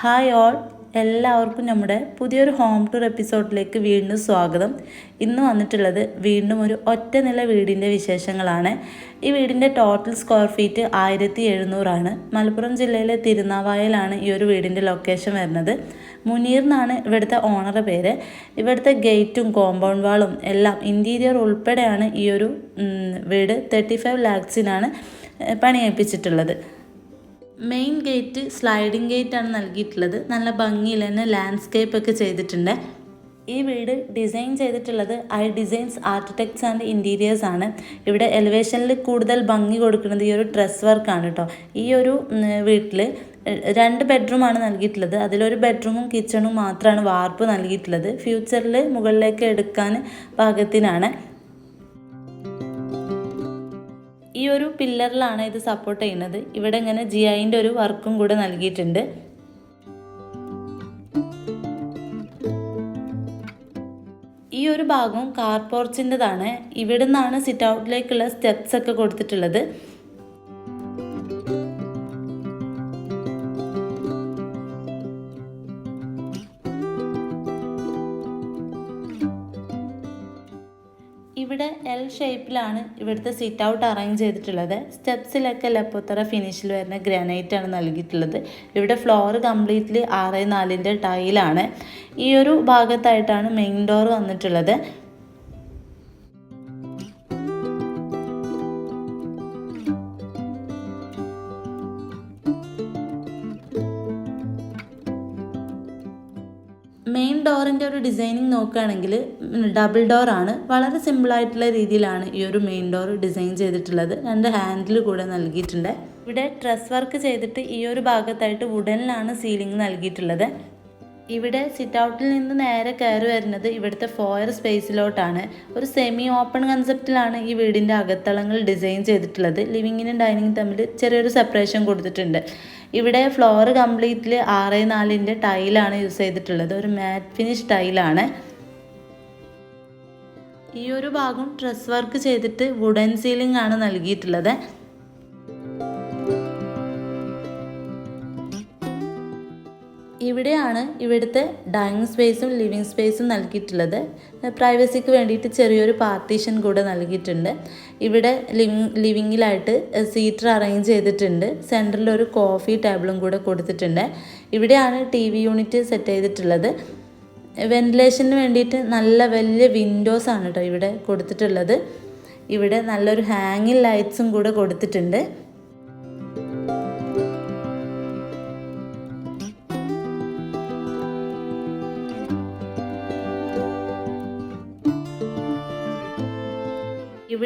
Hi all. എല്ലാവർക്കും നമ്മുടെ പുതിയൊരു ഹോം ടൂർ എപ്പിസോഡിലേക്ക് വീണ്ടും സ്വാഗതം. ഇന്ന് വന്നിട്ടുള്ളത് വീണ്ടും ഒരു ഒറ്റ നില വീടിന്റെ വിശേഷങ്ങളാണ്. ഈ വീടിന്റെ ടോട്ടൽ സ്ക്വയർ ഫീറ്റ് ആയിരത്തി എഴുന്നൂറാണ്. മലപ്പുറം ജില്ലയിലെ തിരുനാവായലാണ് ഈ ഒരു വീടിന്റെ ലൊക്കേഷൻ വരുന്നത്. മുനീർ എന്നാണ് ഇവിടുത്തെ ഓണറുടെ പേര്. ഇവിടുത്തെ ഗേറ്റും കോമ്പൗണ്ട് വാളും എല്ലാം ഇന്റീരിയർ ഉൾപ്പെടെയാണ് ഈ ഒരു വീട്. തേർട്ടി ഫൈവ് ലാക്സിനാണ് പണിയേൽപ്പിച്ചിട്ടുള്ളത്. മെയിൻ ഗേറ്റ് സ്ലൈഡിംഗ് ആണ് നൽകിയിട്ടുള്ളത്. നല്ല ഭംഗിയിൽ തന്നെ ലാൻഡ്സ്കേപ്പ് ഒക്കെ ചെയ്തിട്ടുണ്ട്. ഈ വീട് ഡിസൈൻ ചെയ്തിട്ടുള്ളത് I designs architects and interiors ആണ്. ഇവിടെ എലിവേഷനിൽ കൂടുതൽ ഭംഗി കൊടുക്കുന്നത് ഈ ഒരു ഡ്രസ് വർക്കാണ് കേട്ടോ ഈ ഒരു വീട്ടിൽ രണ്ട് ബെഡ്റൂമാണ് നൽകിയിട്ടുള്ളത്. അതിലൊരു ബെഡ്റൂമും കിച്ചണും മാത്രമാണ് വാർപ്പ് നൽകിയിട്ടുള്ളത്. ഫ്യൂച്ചറിൽ മുകളിലേക്ക് എടുക്കാൻ പാകത്തിനാണ് ഈ ഒരു പില്ലറിലാണ് ഇത് സപ്പോർട്ട് ചെയ്യുന്നത്. ഇവിടെ ഇങ്ങനെ ജി ഐന്റെ ഒരു വർക്കും കൂടെ നൽകിയിട്ടുണ്ട്. ഈ ഒരു ഭാഗം കാർ പോർച്ചിന്റെതാണ് ഇവിടെ സിറ്റ് ഔട്ടിലേക്കുള്ള സ്റ്റെപ്സ് ഒക്കെ കൊടുത്തിട്ടുള്ളത്. ഷേപ്പിലാണ് ഇവിടുത്തെ സിറ്റ് ഔട്ട് അറേഞ്ച് ചെയ്തിട്ടുള്ളത്. സ്റ്റെപ്സിലൊക്കെ ലെപ്പോത്തറ ഫിനിഷിൽ വരുന്ന ഗ്രാനൈറ്റ് ആണ് നൽകിയിട്ടുള്ളത്. ഇവിടെ ഫ്ലോർ കംപ്ലീറ്റ്ലി ആറ് നാലിന്റെ ടൈലാണ് ഈ ഒരു ഭാഗത്തായിട്ടാണ് മെയിൻ ഡോർ വന്നിട്ടുള്ളത്. ഡോറിന്റെ ഒരു ഡിസൈനിങ് നോക്കുകയാണെങ്കിൽ ഡബിൾ ഡോർ ആണ്. വളരെ സിമ്പിളായിട്ടുള്ള രീതിയിലാണ് ഈ ഒരു മെയിൻ ഡോർ ഡിസൈൻ ചെയ്തിട്ടുള്ളത്. രണ്ട് ഹാൻഡിൽ കൂടെ നൽകിയിട്ടുണ്ട്. ഇവിടെ ഡ്രസ് വർക്ക് ചെയ്തിട്ട് ഈ ഒരു ഭാഗത്തായിട്ട് വുഡനിലാണ് സീലിംഗ് നൽകിയിട്ടുള്ളത്. ഇവിടെ സിറ്റ് ഔട്ടിൽ നിന്ന് നേരെ കയറി വരുന്നത് ഇവിടുത്തെ ഫോയർ സ്പേസിലോട്ടാണ് ഒരു സെമി ഓപ്പൺ കൺസെപ്റ്റിലാണ് ഈ വീടിന്റെ അകത്തളങ്ങൾ ഡിസൈൻ ചെയ്തിട്ടുള്ളത്. ലിവിങ്ങിനും ഡൈനിങ്ങും തമ്മിൽ ചെറിയൊരു സെപ്പറേഷൻ കൊടുത്തിട്ടുണ്ട്. ഇവിടെ ഫ്ലോർ കംപ്ലീറ്റ്ലി ആറ് നാലിന്റെ ടൈലാണ് യൂസ് ചെയ്തിട്ടുള്ളത്. ഒരു മാറ്റ് ഫിനിഷ് ടൈലാണ് ഈ ഒരു ഭാഗം ഡ്രസ് വർക്ക് ചെയ്തിട്ട് വുഡൻ സീലിംഗ് ആണ് നൽകിയിട്ടുള്ളത്. ഇവിടെയാണ് ഇവിടുത്തെ ഡൈനിങ് സ്പേസും ലിവിങ് സ്പേസും നൽകിയിട്ടുള്ളത്. പ്രൈവസിക്ക് വേണ്ടിയിട്ട് ചെറിയൊരു പാർട്ടീഷൻ കൂടെ നൽകിയിട്ടുണ്ട്. ഇവിടെ ലിവിങ് ലിവിങ്ങിലായിട്ട് സീറ്റർ അറേഞ്ച് ചെയ്തിട്ടുണ്ട്. സെന്ററിൽ ഒരു കോഫി ടേബിളും കൂടെ കൊടുത്തിട്ടുണ്ട്. ഇവിടെയാണ് ടി വി യൂണിറ്റ് സെറ്റ് ചെയ്തിട്ടുള്ളത്. വെന്റിലേഷന് വേണ്ടിയിട്ട് നല്ല വലിയ വിൻഡോസ് ആണ് കേട്ടോ ഇവിടെ കൊടുത്തിട്ടുള്ളത്. ഇവിടെ നല്ലൊരു ഹാങ്ങിങ് ലൈറ്റ്സും കൂടെ കൊടുത്തിട്ടുണ്ട്.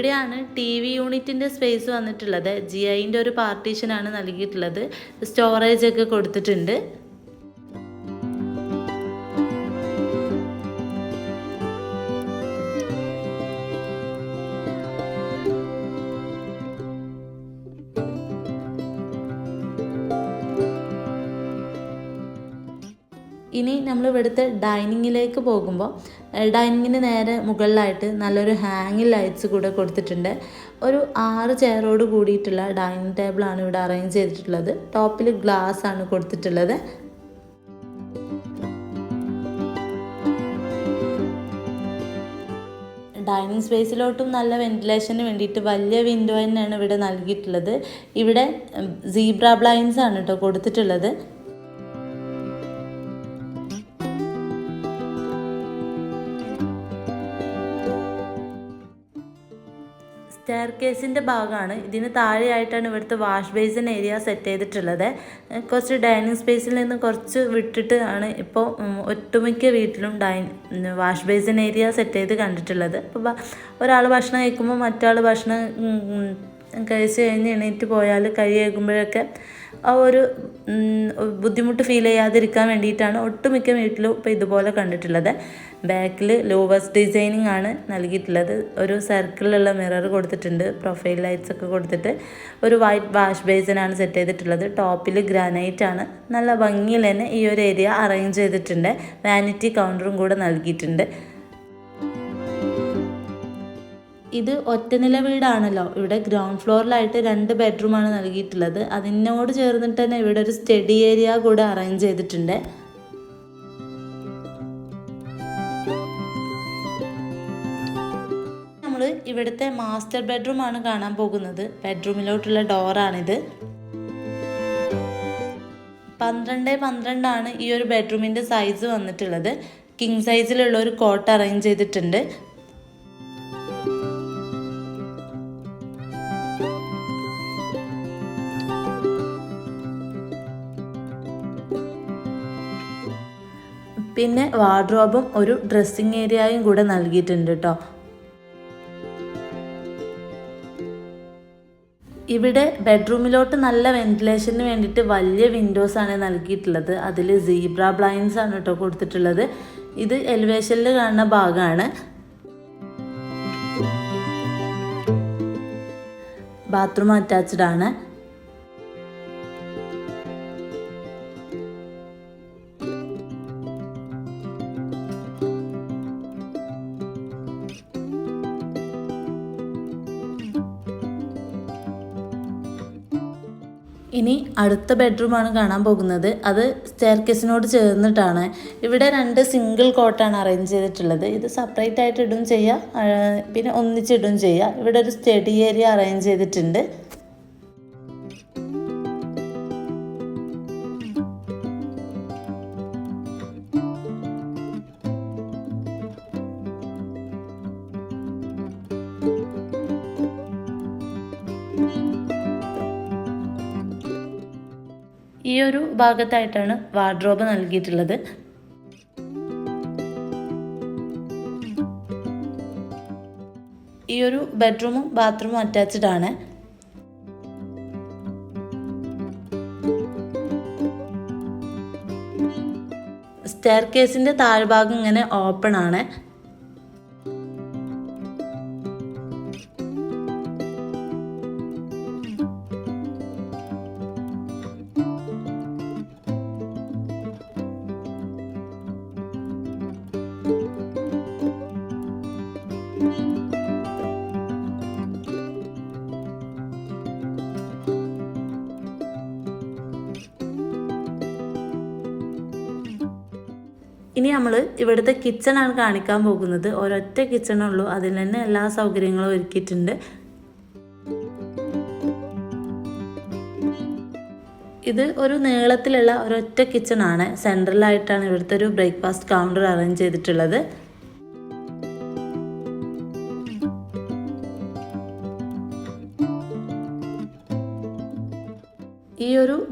ഇവിടെയാണ് ടി വി യൂണിറ്റിന്റെ സ്പേസ് വന്നിട്ടുള്ളത്. ജി ഐന്റെ ഒരു പാർട്ടീഷനാണ് നൽകിയിട്ടുള്ളത്. സ്റ്റോറേജ് ഒക്കെ കൊടുത്തിട്ടുണ്ട്. ഇവിടുത്തെ ഡൈനിങ്ങിലേക്ക് പോകുമ്പോൾ ഡൈനിങ്ങിന് നേരെ മുകളിലായിട്ട് നല്ലൊരു ഹാങ്ങിങ് ലൈറ്റ്സ് കൂടെ കൊടുത്തിട്ടുണ്ട്. ഒരു ആറ് ചെയറോട് കൂടിയിട്ടുള്ള ഡൈനിങ് ടേബിളാണ് ഇവിടെ അറേഞ്ച് ചെയ്തിട്ടുള്ളത്. ടോപ്പിൽ ഗ്ലാസ് ആണ് കൊടുത്തിട്ടുള്ളത്. ഡൈനിങ് സ്പേസിലോട്ടും നല്ല വെന്റിലേഷന് വേണ്ടിയിട്ട് വലിയ വിൻഡോ തന്നെയാണ് ഇവിടെ നൽകിയിട്ടുള്ളത്. ഇവിടെ സീബ്ര ബ്ലൈൻസ് ആണ് കേട്ടോ കൊടുത്തിട്ടുള്ളത്. സ്റ്റെയർ കേസിന്റെ ഭാഗമാണ്. ഇതിന് താഴെയായിട്ടാണ് ഇവിടുത്തെ വാഷ് ബേസിൻ ഏരിയ സെറ്റ് ചെയ്തിട്ടുള്ളത്. കുറച്ച് ഡൈനിങ് സ്പേസിൽ നിന്ന് കുറച്ച് വിട്ടിട്ട് ആണ് ഇപ്പോൾ ഒട്ടുമിക്ക വീട്ടിലും dine wash basin area set ചെയ്ത് കണ്ടിട്ടുള്ളത്. അപ്പോൾ ഒരാൾ ഭക്ഷണം കഴിക്കുമ്പോൾ മറ്റാൾ ഭക്ഷണം കഴിച്ച് കഴിഞ്ഞ് എണീറ്റ് പോയാൽ കൈ കേൾക്കുമ്പോഴൊക്കെ ആ ഒരു ബുദ്ധിമുട്ട് ഫീൽ ചെയ്യാതിരിക്കാൻ വേണ്ടിയിട്ടാണ് ഒട്ടുമിക്ക വീട്ടിലും ഇപ്പോൾ ഇതുപോലെ കണ്ടിട്ടുള്ളത്. ബാക്കിൽ ലോവസ് ഡിസൈനിങ് ആണ് നൽകിയിട്ടുള്ളത്. ഒരു സർക്കിളിലുള്ള മിറർ കൊടുത്തിട്ടുണ്ട്. പ്രൊഫൈൽ ലൈറ്റ്സ് ഒക്കെ കൊടുത്തിട്ട് ഒരു വൈറ്റ് വാഷ് ബേസിനാണ് സെറ്റ് ചെയ്തിട്ടുള്ളത്. ടോപ്പിൽ ഗ്രാനൈറ്റ് ആണ്. നല്ല ഭംഗിയിൽ തന്നെ ഈ ഒരു ഏരിയ അറേഞ്ച് ചെയ്തിട്ടുണ്ട്. വാനിറ്റി കൗണ്ടറും കൂടെ നൽകിയിട്ടുണ്ട്. ഇത് ഒറ്റനില വീടാണല്ലോ. ഇവിടെ ഗ്രൗണ്ട് ഫ്ലോറിലായിട്ട് രണ്ട് ബെഡ്റൂമാണ് നൽകിയിട്ടുള്ളത്. അതിനോട് ചേർന്നിട്ട് തന്നെ ഇവിടെ ഒരു സ്റ്റഡി ഏരിയ കൂടെ അറേഞ്ച് ചെയ്തിട്ടുണ്ട്. ഇവിടുത്തെ മാസ്റ്റർ ബെഡ്റൂം ആണ് കാണാൻ പോകുന്നത്. ബെഡ്റൂമിലോട്ടുള്ള ഡോറാണിത് പന്ത്രണ്ട് പന്ത്രണ്ടാണ് ഈ ഒരു ബെഡ്റൂമിന്റെ സൈസ് വന്നിട്ടുള്ളത്. കിങ് സൈസിലുള്ള ഒരു കോട്ട് അറേഞ്ച് ചെയ്തിട്ടുണ്ട്. പിന്നെ വാർഡ്രോബും ഒരു ഡ്രസ്സിങ് ഏരിയയും കൂടെ നൽകിയിട്ടുണ്ട് കേട്ടോ ഇവിടെ ബെഡ്റൂമിലോട്ട് നല്ല വെന്റിലേഷന് വേണ്ടിയിട്ട് വലിയ വിൻഡോസ് ആണ് നൽകിയിട്ടുള്ളത്. അതിൽ സീബ്ര ബ്ലൈൻസ് ആണ് കേട്ടോ കൊടുത്തിട്ടുള്ളത്. ഇത് എലിവേഷനിൽ കാണുന്ന ഭാഗമാണ്. ബാത്റൂം അറ്റാച്ച്ഡ് ആണ്. ഇനി അടുത്ത ബെഡ്റൂമാണ് കാണാൻ പോകുന്നത്. അത് സ്റ്റെയർകേസിനോട് ചേർന്നിട്ടാണ്. ഇവിടെ രണ്ട് സിംഗിൾ കോട്ടാണ് അറേഞ്ച് ചെയ്തിട്ടുള്ളത്. ഇത് സെപ്പറേറ്റ് ആയിട്ട് ഇടും ചെയ്യാം പിന്നെ ഒന്നിച്ചിടും ചെയ്യാം. ഇവിടെ ഒരു സ്റ്റഡി ഏരിയ അറേഞ്ച് ചെയ്തിട്ടുണ്ട്. ഈ ഒരു ഭാഗത്തായിട്ടാണ് വാർഡ്രോബ് നൽകിയിട്ടുള്ളത്. ഈ ഒരു ബെഡ്റൂമും ബാത്റൂമും അറ്റാച്ച്ഡ് ആണ്. സ്റ്റെയർ കേസിന്റെ താഴ്ഭാഗം ഇങ്ങനെ ഓപ്പൺ ആണ്. ഇനി നമ്മൾ ഇവിടുത്തെ കിച്ചണാണ് കാണിക്കാൻ പോകുന്നത്. ഒരൊറ്റ കിച്ചണുള്ളൂ അതിൽ തന്നെ എല്ലാ സൗകര്യങ്ങളും ഒരുക്കിയിട്ടുണ്ട്. ഇത് ഒരു നീളത്തിലുള്ള ഒരൊറ്റ കിച്ചണാണ് സെൻട്രലായിട്ടാണ് ഇവിടുത്തെ ഒരു ബ്രേക്ക്ഫാസ്റ്റ് കൗണ്ടർ അറേഞ്ച് ചെയ്തിട്ടുള്ളത്.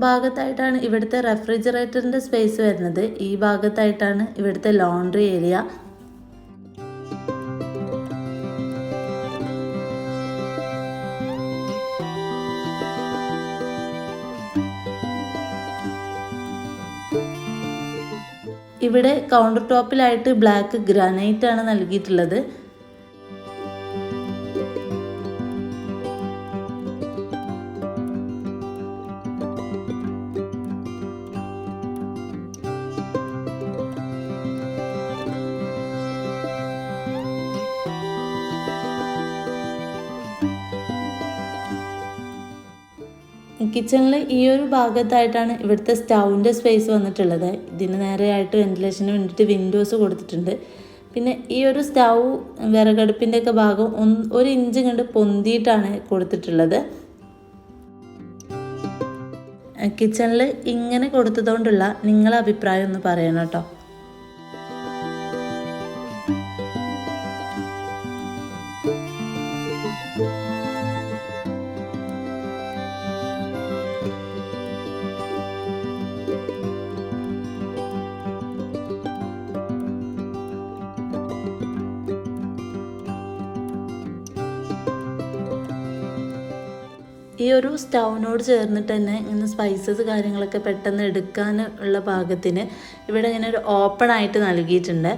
ഭാഗത്തായിട്ടാണ് ഇവിടുത്തെ റെഫ്രിജറേറ്ററിന്റെ സ്പേസ് വരുന്നത്. ഈ ഭാഗത്തായിട്ടാണ് ഇവിടുത്തെ ലോണ്ടറി ഏരിയ ഇവിടെ കൗണ്ടർ ടോപ്പിലായിട്ട് ബ്ലാക്ക് ഗ്രാനൈറ്റ് ആണ് നൽകിയിട്ടുള്ളത്. കിച്ചണിൽ ഈ ഒരു ഭാഗത്തായിട്ടാണ് ഇവിടുത്തെ സ്റ്റൗവിന്റെ സ്പേസ് വന്നിട്ടുള്ളത്. ഇതിന് നേരെയായിട്ട് വെന്റിലേഷന് വേണ്ടിയിട്ട് വിൻഡോസ് കൊടുത്തിട്ടുണ്ട്. പിന്നെ ഈ ഒരു സ്റ്റൗ വിറകടുപ്പിന്റെ ഒക്കെ ഭാഗം ഒന്ന് ഒരു ഇഞ്ച് കണ്ട് പൊന്തിയിട്ടാണ് കൊടുത്തിട്ടുള്ളത്. കിച്ചണിൽ ഇങ്ങനെ കൊടുത്തതുകൊണ്ടുള്ള നിങ്ങളെ അഭിപ്രായം ഒന്ന് പറയണം കേട്ടോ. ഈ ഒരു സ്റ്റൗവിനോട് ചേർന്നിട്ട് തന്നെ ഇങ്ങനെ സ്പൈസസ് കാര്യങ്ങളൊക്കെ പെട്ടെന്ന് എടുക്കാൻ ഉള്ള പാകത്തിന് ഇവിടെ ഇങ്ങനെ ഒരു ഓപ്പൺ ആയിട്ട് നൽകിയിട്ടുണ്ട്.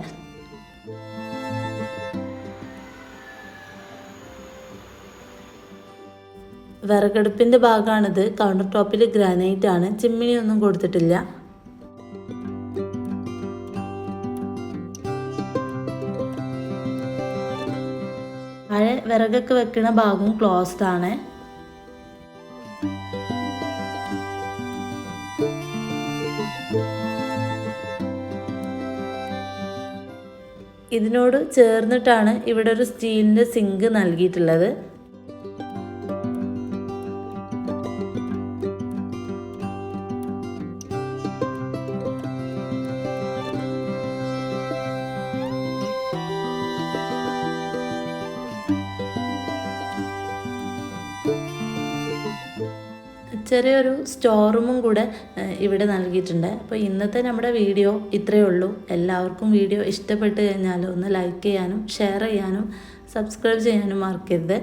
വിറകടുപ്പിന്റെ ഭാഗമാണിത്. കൗണ്ടർ ടോപ്പിൽ ഗ്രാനൈറ്റ് ആണ്. ചിമ്മിനി ഒന്നും കൊടുത്തിട്ടില്ല. പഴയ വിറകൊക്കെ വെക്കുന്ന ഭാഗവും ക്ലോസ്ഡ് ആണ്. ഇതിനോട് ചേർന്നിട്ടാണ് ഇവിടെ ഒരു സ്റ്റീലിന്റെ സിങ്ക് നൽകിയിട്ടുള്ളത്. ചെറിയൊരു സ്റ്റോർ റൂമും കൂടെ ഇവിടെ നൽകിയിട്ടുണ്ട്. അപ്പോൾ ഇന്നത്തെ നമ്മുടെ വീഡിയോ ഇത്രയേ ഉള്ളൂ. എല്ലാവർക്കും വീഡിയോ ഇഷ്ടപ്പെട്ട് കഴിഞ്ഞാൽ ഒന്ന് ലൈക്ക് ചെയ്യാനും ഷെയർ ചെയ്യാനും സബ്സ്ക്രൈബ് ചെയ്യാനും മറക്കരുത്.